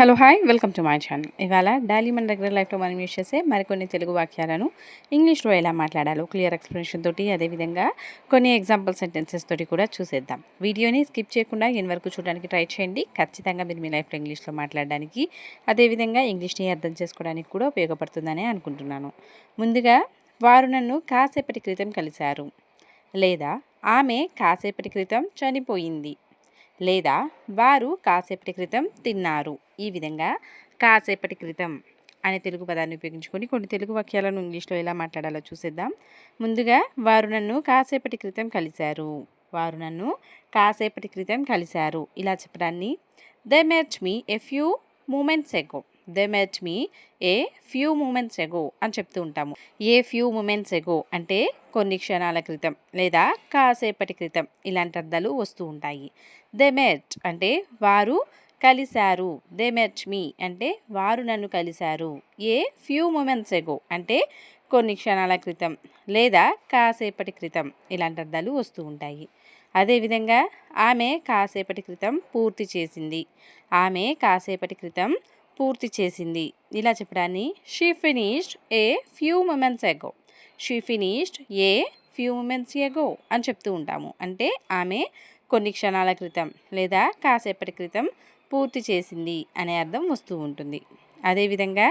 Hello hi welcome to my channel ఇవాళ daily మన దగ్గర లైఫ్లో మనం యూస్ చేసే మరికొన్ని తెలుగు వాక్యాలను ఇంగ్లీష్లో ఎలా మాట్లాడాలో క్లియర్ ఎక్స్ప్లెనేషన్ తోటి అదేవిధంగా కొన్ని ఎగ్జాంపుల్ సెంటెన్సెస్ తోటి కూడా చూసేద్దాం. వీడియోని స్కిప్ చేయకుండా ఎన్ని వరకు చూడడానికి ట్రై చేయండి. ఖచ్చితంగా మీరు మీ లైఫ్లో ఇంగ్లీష్లో మాట్లాడడానికి అదేవిధంగా ఇంగ్లీష్ని అర్థం చేసుకోవడానికి కూడా ఉపయోగపడుతుందని అనుకుంటున్నాను. ముందుగా వారు నన్ను కాసేపటి క్రితం కలిశారు లేదా ఆమె కాసేపటి క్రితం చనిపోయింది లేదా వారు కాసేపటి క్రితం తిన్నారు. ఈ విధంగా కాసేపటి క్రితం అనే తెలుగు పదాన్ని ఉపయోగించుకొని కొన్ని తెలుగు వాక్యాలను ఇంగ్లీష్లో ఎలా మాట్లాడాలో చూసేద్దాం. ముందుగా వారు నన్ను కాసేపటి క్రితం కలిశారు. వారు నన్ను కాసేపటి క్రితం కలిశారు. ఇలా చెప్పడాన్ని they met me a few moments ago they met me a few moments ago అని చెప్తూ ఉంటాము. ఏ ఫ్యూ మూమెంట్స్ ఎగో అంటే కొన్ని క్షణాల క్రితం లేదా కాసేపటి క్రితం ఇలాంటి అర్థాలు వస్తూ ఉంటాయి. దే మెట్ అంటే వారు కలిశారు. దే మెచ్ మీ అంటే వారు నన్ను కలిశారు. ఏ ఫ్యూ మూమెంట్స్ ఎగో అంటే కొన్ని క్షణాల క్రితం లేదా కాసేపటి క్రితం ఇలాంటి అర్థాలు వస్తూ ఉంటాయి. అదేవిధంగా ఆమె కాసేపటి క్రితం పూర్తి చేసింది. ఆమె కాసేపటి క్రితం పూర్తి చేసింది. ఇలా చెప్పడాన్ని. She finished a few moments ago she finished a few moments ago అని చెప్తూ ఉంటాము. అంటే ఆమె కొన్ని క్షణాల క్రితం లేదా కాసేపటి క్రితం పూర్తి చేసింది అనే అర్థం వస్తూ ఉంటుంది. అదేవిధంగా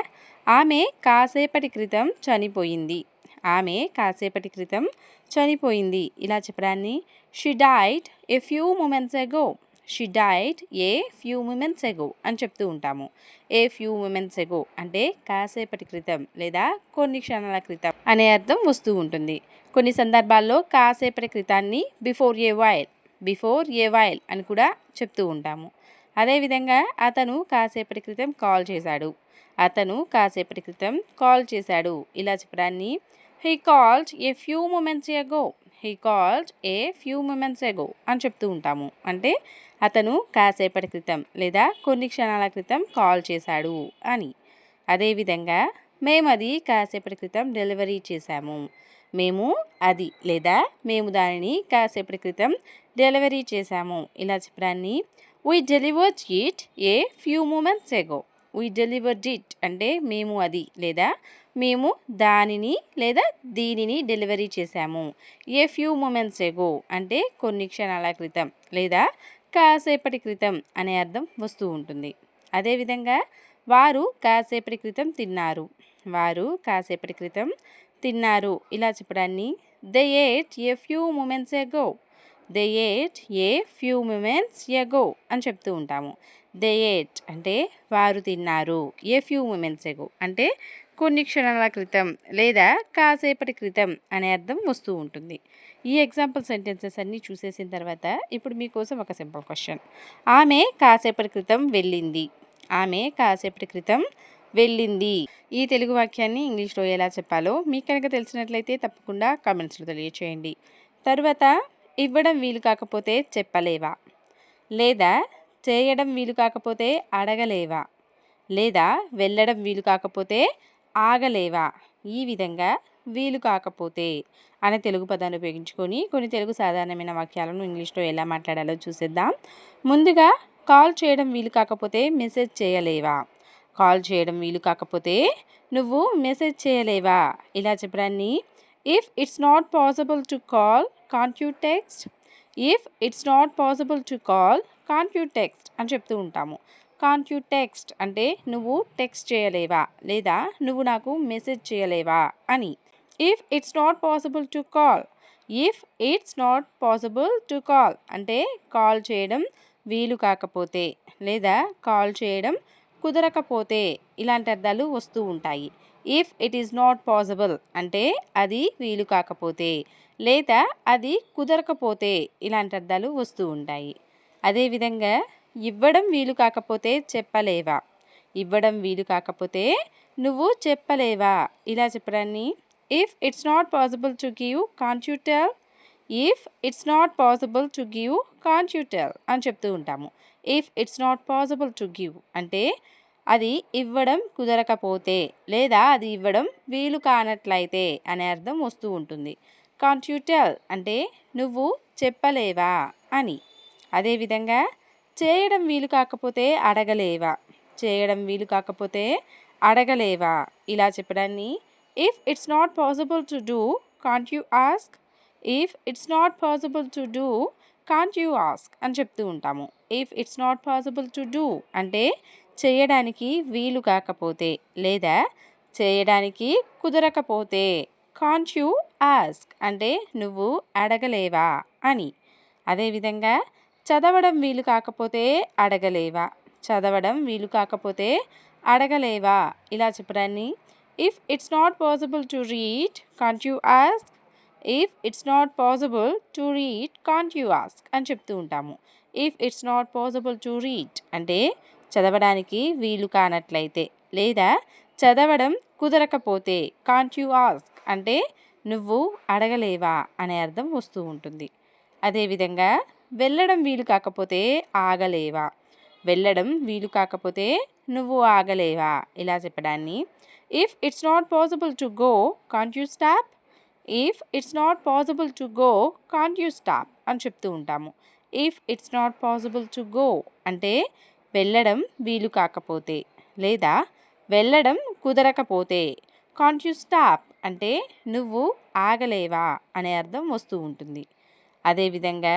ఆమె కాసేపటి క్రితం చనిపోయింది. ఆమె కాసేపటి క్రితం చనిపోయింది. ఇలా చెప్పడాన్ని. She died a few moments ago she died a few moments ago అని చెప్తూ ఉంటాము. ఏ ఫ్యూ మూమెంట్స్ ఎగో అంటే కాసేపటి క్రితం లేదా కొన్ని క్షణాల క్రితం అనే అర్థం వస్తూ ఉంటుంది. కొన్ని సందర్భాల్లో కాసేపటి క్రితాన్ని before a while before a while అని కూడా చెప్తూ ఉంటాము. అదేవిధంగా అతను కాసేపటి క్రితం కాల్ చేశాడు. అతను కాసేపటి క్రితం కాల్ చేశాడు. ఇలా చెప్పడాన్ని he called a few moments ago. He called a few moments ago అని చెప్తూ ఉంటాము. అంటే అతను కాసేపటి క్రితం లేదా కొన్ని క్షణాల క్రితం కాల్ చేశాడు అని. అదేవిధంగా మేము అది కాసేపటి క్రితం డెలివరీ చేశాము. మేము అది లేదా మేము దానిని కాసేపటి క్రితం డెలివరీ చేశాము. ఇలా చెప్పడాన్ని we delivered it a few moments ago we deliver it అంటే మేము అది లేదా మేము దానిని లేదా దీనిని డెలివరీ చేశాము. ఏ ఫ్యూ మూమెంట్స్ ఎగో అంటే కొన్ని క్షణాల క్రితం లేదా కాసేపటి క్రితం అనే అర్థం వస్తూ ఉంటుంది. అదేవిధంగా వారు కాసేపటి క్రితం తిన్నారు. వారు కాసేపటి క్రితం తిన్నారు. ఇలా చెప్పడాన్ని they ate a few moments ago they ate a few moments ago అని చెప్తూ ఉంటాము. దే ఏట్ అంటే వారు తిన్నారు. ఏ ఫ్యూ మూమెంట్స్ ఎగో అంటే కొన్ని క్షణాల క్రితం లేదా కాసేపటి క్రితం అనే అర్థం వస్తూ ఉంటుంది. ఈ ఎగ్జాంపుల్ సెంటెన్సెస్ అన్నీ చూసేసిన తర్వాత ఇప్పుడు మీకోసం ఒక సింపుల్ క్వశ్చన్. ఆమె కాసేపటి క్రితం వెళ్ళింది. ఆమె కాసేపటి క్రితం వెళ్ళింది. ఈ తెలుగు వాక్యాన్ని ఇంగ్లీష్లో ఎలా చెప్పాలో మీకు కనుక తెలిసినట్లయితే తప్పకుండా కామెంట్స్లో తెలియచేయండి. తర్వాత ఇవ్వడం వీలు కాకపోతే చెప్పలేవా? లేదా చేయడం వీలు కాకపోతే అడగలేవా? లేదా వెళ్ళడం వీలు కాకపోతే ఆగలేవా? ఈ విధంగా వీలు కాకపోతే అనే తెలుగు పదాన్ని ఉపయోగించుకొని కొన్ని తెలుగు సాధారణమైన వాక్యాలను ఇంగ్లీష్లో ఎలా మాట్లాడాలో చూసేద్దాం. ముందుగా కాల్ చేయడం వీలు కాకపోతే మెసేజ్ చేయలేవా? కాల్ చేయడం వీలు కాకపోతే నువ్వు మెసేజ్ చేయలేవా? ఇలా చెప్పడాన్ని if it's not possible to call can't you text if it's not possible to call can't you text అని చెప్తూ ఉంటాము. కాంట్ యూ టెక్స్ట్ అంటే నువ్వు టెక్స్ట్ చేయలేవా? లేదా నువ్వు నాకు మెసేజ్ చేయలేవా? అని. If it's not possible to call if it's not possible to call అంటే కాల్ చేయడం వీలు కాకపోతే లేదా కాల్ చేయడం కుదరకపోతే ఇలాంటి అర్థాలు వస్తూ ఉంటాయి. If it is not possible అంటే అది వీలు కాకపోతే లేదా అది కుదరకపోతే ఇలాంటి అర్థాలు వస్తూ ఉంటాయి. అదేవిధంగా ఇవ్వడం వీలు కాకపోతే చెప్పలేవా? ఇవ్వడం వీలు కాకపోతే నువ్వు చెప్పలేవా? ఇలా చెప్పడాన్ని if it's not possible to give can't you if it's not possible to give కాన్స్యూటర్ అని చెప్తూ ఉంటాము. If it's not possible to give అంటే అది ఇవ్వడం కుదరకపోతే లేదా అది ఇవ్వడం వీలు కానట్లయితే అనే అర్థం వస్తూ ఉంటుంది. కాంట్యూటల్ అంటే నువ్వు చెప్పలేవా అని. అదేవిధంగా చేయడం వీలు కాకపోతే అడగలేవా. చేయడం వీలు కాకపోతే అడగలేవా. ఇలా చెప్పడాన్ని if it's not possible to do can't you ask if it's not possible to do can't you ask అని చెప్తూ ఉంటాము. If it's not possible to do అంటే చేయడానికి వీలు కాకపోతే లేదా చేయడానికి కుదరకపోతే కాంట్ యూ ఆస్క్ అంటే నువ్వు అడగలేవా? అని. అదేవిధంగా చదవడం వీలు కాకపోతే అడగలేవా? చదవడం వీలు కాకపోతే అడగలేవా? ఇలా చెప్పడాన్ని if it's not possible to read can't you ask if it's not possible to read can't you ask అని చెప్తూ ఉంటాము. If it's not possible to read అంటే చదవడానికి వీలు కానట్లయితే. లేదా చదవడం కుదరకపోతే కాంట్ యూ ఆస్క్ అంటే నువ్వు అడగలేవా? అనే అర్థం వస్తూ ఉంటుంది. అదేవిధంగా వెళ్ళడం వీలు కాకపోతే ఆగలేవా? వెళ్ళడం వీలు కాకపోతే నువ్వు ఆగలేవా? ఇలా చెప్పడాన్ని. If it's not possible to go can't you stop if it's not possible to go can't you stop అని చెప్తూ ఉంటాము. If it's not possible to go అంటే వెళ్ళడం వీలు కాకపోతే లేదా వెళ్ళడం కుదరకపోతే. కాంట్ యూ స్టాప్ అంటే నువ్వు ఆగలేవా? అనే అర్థం వస్తూ ఉంటుంది. అదేవిధంగా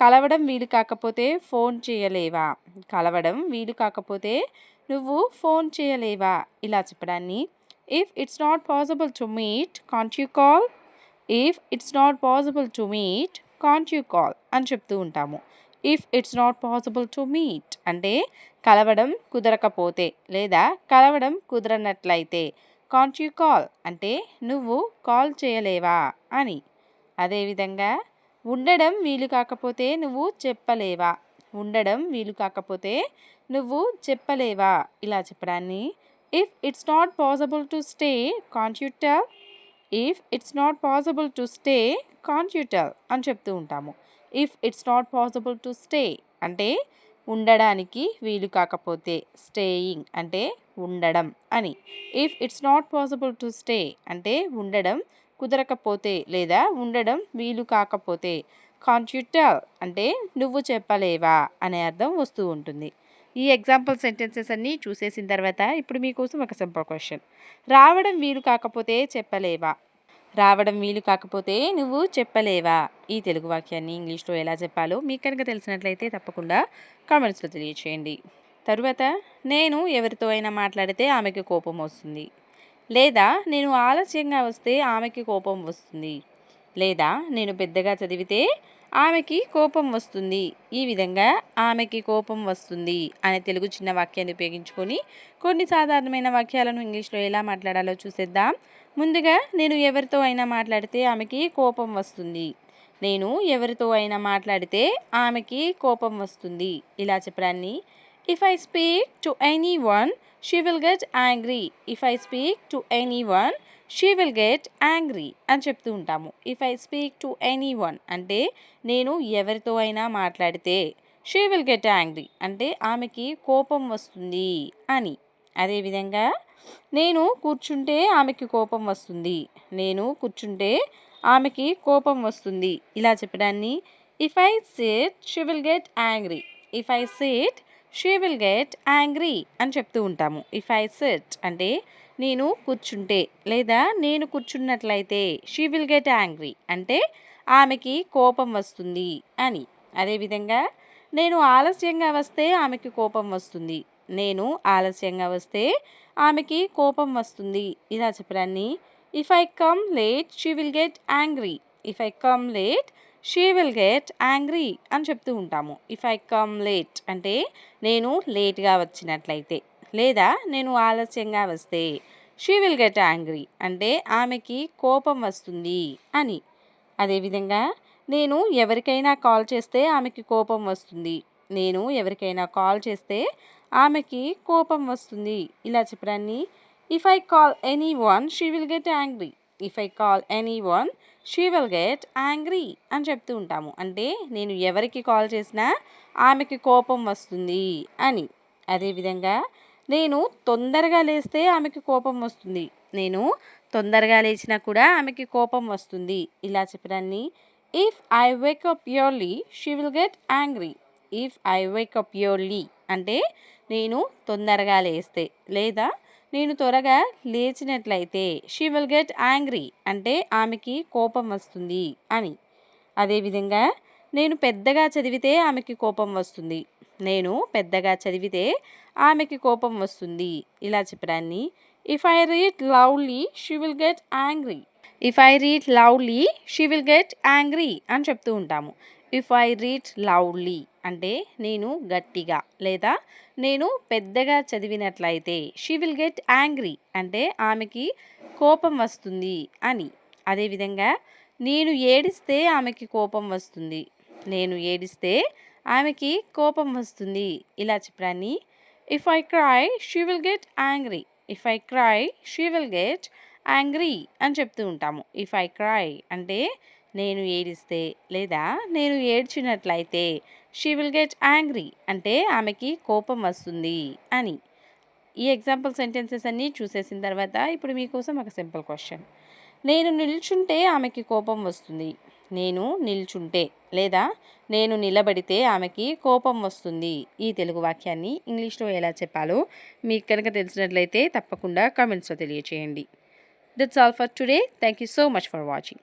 కలవడం వీలు కాకపోతే ఫోన్ చేయలేవా? కలవడం వీలు కాకపోతే నువ్వు ఫోన్ చేయలేవా? ఇలా చెప్పడాన్ని if it's not possible to meet can't you call if it's not possible to meet can't you call అని చెప్తూ ఉంటాము. If it's not possible to meet అంటే కలవడం కుదరకపోతే లేదా కలవడం కుదరనట్లయితే. కాంట్ యూ కాల్ అంటే నువ్వు కాల్ చేయలేవా అని. అదేవిధంగా ఉండడం వీలు కాకపోతే నువ్వు చెప్పలేవా. ఉండడం వీలు కాకపోతే నువ్వు చెప్పలేవా. ఇలా చెప్పడాన్ని if it's not possible to stay can't if it's not possible to stay can't అని చెప్తూ ఉంటాము. If it's not possible to stay అంటే ఉండడానికి వీలు కాకపోతే స్టేయింగ్ అంటే ఉండడం అని. If it's not possible to stay అంటే ఉండడం కుదరకపోతే లేదా ఉండడం వీలు కాకపోతే కాంట్యూటల్ అంటే నువ్వు చెప్పలేవా అనే అర్థం వస్తూ ఉంటుంది. ఈ ఎగ్జాంపుల్ సెంటెన్సెస్ అన్నీ చూసేసిన తర్వాత ఇప్పుడు మీకోసం ఒక సింపుల్ క్వశ్చన్ రావడం వీలు కాకపోతే చెప్పలేవా? రావడం వీలు కాకపోతే నువ్వు చెప్పలేవా? ఈ తెలుగు వాక్యాన్ని ఇంగ్లీష్లో ఎలా చెప్పాలో మీకు కనుక తెలిసినట్లయితే తప్పకుండా కామెంట్స్లో తెలియచేయండి. తరువాత నేను ఎవరితో అయినా మాట్లాడితే ఆమెకి కోపం వస్తుంది. లేదా నేను ఆలస్యంగా వస్తే ఆమెకి కోపం వస్తుంది. లేదా నేను పెద్దగా చదివితే ఆమెకి కోపం వస్తుంది. ఈ విధంగా ఆమెకి కోపం వస్తుంది అనే తెలుగు చిన్న వాక్యాన్ని ఉపయోగించుకొని కొన్ని సాధారణమైన వాక్యాలను ఇంగ్లీష్లో ఎలా మాట్లాడాలో చూసేద్దాం. ముందుగా నేను ఎవరితో అయినా మాట్లాడితే ఆమెకి కోపం వస్తుంది. నేను ఎవరితో అయినా మాట్లాడితే ఆమెకి కోపం వస్తుంది. ఇలా చెప్పడాన్ని. If I speak to anyone she will get angry if I speak to anyone she will get angry అని చెప్తూ ఉంటాము. If I speak to anyone అంటే నేను ఎవరితో అయినా మాట్లాడితే షీ విల్ గెట్ యాంగ్రీ అంటే ఆమెకి కోపం వస్తుంది అని. అదేవిధంగా నేను కూర్చుంటే ఆమెకి కోపం వస్తుంది. నేను కూర్చుంటే ఆమెకి కోపం వస్తుంది. ఇలా చెప్పడాన్ని if I sat she will get angry if I sat she will get angry అని చెప్తూ ఉంటాము. ఇఫ్ ఐ సెట్ అంటే నేను కూర్చుంటే లేదా నేను కూర్చున్నట్లయితే షీ విల్ గెట్ యాంగ్రీ అంటే ఆమెకి కోపం వస్తుంది అని. అదేవిధంగా నేను ఆలస్యంగా వస్తే ఆమెకి కోపం వస్తుంది. నేను ఆలస్యంగా వస్తే ఆమెకి కోపం వస్తుంది. ఇలా చెప్పడాన్ని if I come late she will get angry if I come late she will get angry అని చెప్తూ ఉంటాము. ఇఫ్ ఐ కమ్ లేట్ అంటే నేను లేట్గా వచ్చినట్లయితే లేదా నేను ఆలస్యంగా వస్తే షీ విల్ గెట్ యాంగ్రీ అంటే ఆమెకి కోపం వస్తుంది అని. అదేవిధంగా నేను ఎవరికైనా కాల్ చేస్తే ఆమెకి కోపం వస్తుంది నేను ఎవరికైనా కాల్ చేస్తే ఆమెకి కోపం వస్తుంది. ఇలా చెప్పడాన్ని if I call anyone she will get angry if I call anyone she will get angry అని చెప్తూ ఉంటాము. అంటే నేను ఎవరికి కాల్ చేసినా ఆమెకి కోపం వస్తుంది అని. అదేవిధంగా నేను తొందరగా లేస్తే ఆమెకి కోపం వస్తుంది. నేను తొందరగా లేచినా కూడా ఆమెకి కోపం వస్తుంది. ఇలా చెప్పడాన్ని if I wake up up early she will get angry if I wake up early అంటే నేను తొందరగా లేస్తే లేదా నేను త్వరగా లేచినట్లయితే షీ విల్ గెట్ యాంగ్రీ అంటే ఆమెకి కోపం వస్తుంది అని. అదేవిధంగా నేను పెద్దగా చదివితే ఆమెకి కోపం వస్తుంది. నేను పెద్దగా చదివితే ఆమెకి కోపం వస్తుంది. ఇలా చెప్పడాన్ని. If I read lovely she will get angry if I read lovely she will get angry అని చెప్తూ ఉంటాము. ఇఫ్ ఐ రీడ్ లవ్లీ అంటే నేను గట్టిగా లేదా నేను పెద్దగా చదివినట్లయితే షీ విల్ గెట్ యాంగ్రీ అంటే ఆమెకి కోపం వస్తుంది అని. అదేవిధంగా నేను ఏడిస్తే ఆమెకి కోపం వస్తుంది. నేను ఏడిస్తే ఆమెకి కోపం వస్తుంది. ఇలా చెప్పడాన్ని if I cry she will get angry if I cry she will get angry అని చెప్తూ ఉంటాము. ఇఫ్ ఐ క్రై అంటే నేను ఏడిస్తే లేదా నేను ఏడ్చినట్లయితే షీ విల్ గెట్ యాంగ్రీ అంటే ఆమెకి కోపం వస్తుంది అని. ఈ ఎగ్జాంపుల్ సెంటెన్సెస్ అన్నీ చూసేసిన తర్వాత ఇప్పుడు మీకోసం ఒక సింపుల్ క్వశ్చన్ నేను నిల్చుంటే ఆమెకి కోపం వస్తుంది. నేను నిల్చుంటే లేదా నేను నిలబడితే ఆమెకి కోపం వస్తుంది. ఈ తెలుగు వాక్యాన్ని ఇంగ్లీష్లో ఎలా చెప్పాలో మీకు కనుక తెలిసినట్లయితే తప్పకుండా కామెంట్స్లో తెలియచేయండి. That's all for today thank you so much for watching